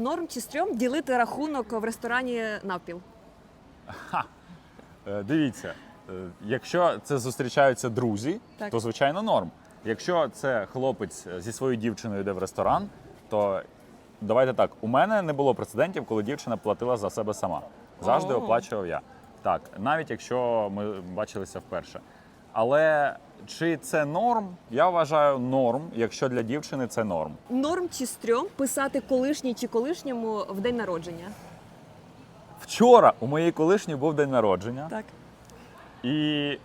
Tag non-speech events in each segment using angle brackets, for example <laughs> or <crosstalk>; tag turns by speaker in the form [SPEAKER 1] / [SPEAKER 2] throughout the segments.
[SPEAKER 1] Норм чи стрьом ділити рахунок в ресторані навпіл.
[SPEAKER 2] Е, Дивіться, е, якщо це зустрічаються друзі,
[SPEAKER 1] Так.
[SPEAKER 2] то звичайно норм. Якщо це хлопець зі своєю дівчиною йде в ресторан, то давайте так: у мене не було прецедентів, коли дівчина платила за себе сама. Завжди
[SPEAKER 1] О.
[SPEAKER 2] оплачував я. Так, навіть якщо ми бачилися вперше. Але чи це норм? Я вважаю норм, якщо для дівчини це норм.
[SPEAKER 1] Норм чи стрьом писати колишній чи колишньому в день народження.
[SPEAKER 2] Вчора у моєї колишньої був день народження.
[SPEAKER 1] Так.
[SPEAKER 2] І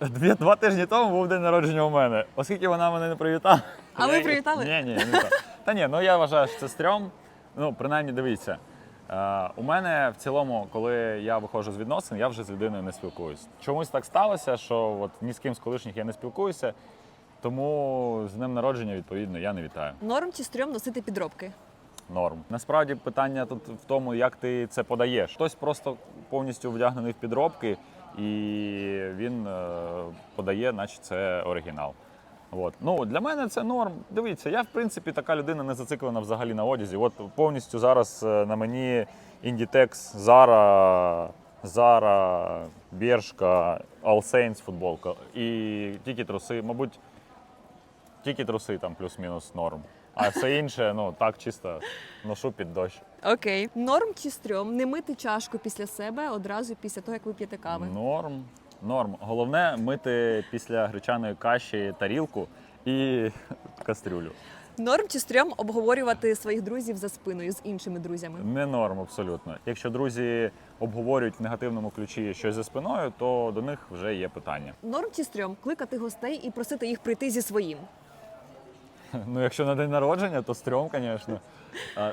[SPEAKER 2] дві, два тижні тому був день народження у мене. Оскільки вона мене не привітала.
[SPEAKER 1] А ви привітали?
[SPEAKER 2] Ні, ні, не так. Та ні, ну я вважаю, що це стрьом. Ну, принаймні, дивіться. Е, у мене в цілому, коли я виходжу з відносин, я вже з людиною не спілкуюсь. Чомусь так сталося, що от ні з ким з колишніх я не спілкуюся, тому з днем народження, відповідно, я не вітаю.
[SPEAKER 1] Норм чи стрьом носити підробки.
[SPEAKER 2] Норм. Насправді питання тут в тому, як ти це подаєш. Хтось просто повністю вдягнений в підробки, і він е, подає, наче це оригінал. От. Ну, для мене це норм. Дивіться, я в принципі така людина не зациклена взагалі на одязі. От повністю зараз е, на мені Inditex, Zara, Zara, Бершка, All Saints футболка. І тільки труси, мабуть, тільки труси там плюс-мінус норм. А все інше, ну так чисто ношу під дощ.
[SPEAKER 1] Окей. Норм чи стрьом не мити чашку після себе одразу після того, як ви п'єте кави.
[SPEAKER 2] Норм. Норм. Головне мити після гречаної каші тарілку і кастрюлю.
[SPEAKER 1] Норм чи стрьом обговорювати своїх друзів за спиною з іншими друзями.
[SPEAKER 2] Не норм абсолютно. Якщо друзі обговорюють в негативному ключі щось за спиною, то до них вже є питання.
[SPEAKER 1] Норм чи стрьом кликати гостей і просити їх прийти зі своїм. <laughs>
[SPEAKER 2] Ну, якщо на день народження, то стрьом, звісно.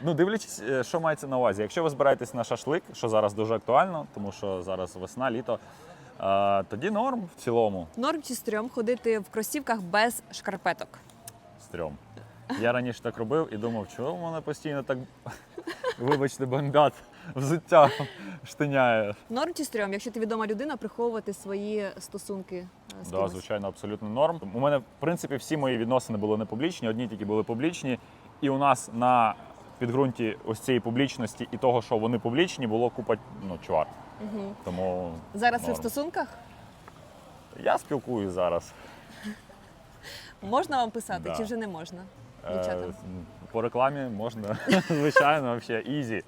[SPEAKER 2] Ну, дивлячись, е, що мається на увазі. Якщо ви збираєтесь на шашлик, що зараз дуже актуально, тому що зараз весна, літо, а, тоді норм в цілому.
[SPEAKER 1] Норм чи стрьом ходити в кросівках без шкарпеток.
[SPEAKER 2] Стрьом. Я раніше так робив і думав, чого в мене постійно так, <laughs> вибачте, бомбят взуття штиняє.
[SPEAKER 1] Норм чи стрьом, якщо ти відома людина, приховувати свої стосунки е, з
[SPEAKER 2] Да,
[SPEAKER 1] кимось.
[SPEAKER 2] звичайно, абсолютно норм. У мене, в принципі, всі мої відносини були не публічні, одні тільки були публічні. І у нас на підґрунті ось цієї публічності і того, що вони публічні, було купа ну, чвар.
[SPEAKER 1] Угу.
[SPEAKER 2] Тому
[SPEAKER 1] Зараз ви в
[SPEAKER 2] норм.
[SPEAKER 1] стосунках?
[SPEAKER 2] я спілкуюсь зараз.
[SPEAKER 1] Можна вам писати
[SPEAKER 2] Да.
[SPEAKER 1] чи вже не можна?
[SPEAKER 2] Е, по рекламі можна, <laughs> звичайно, взагалі, ізі.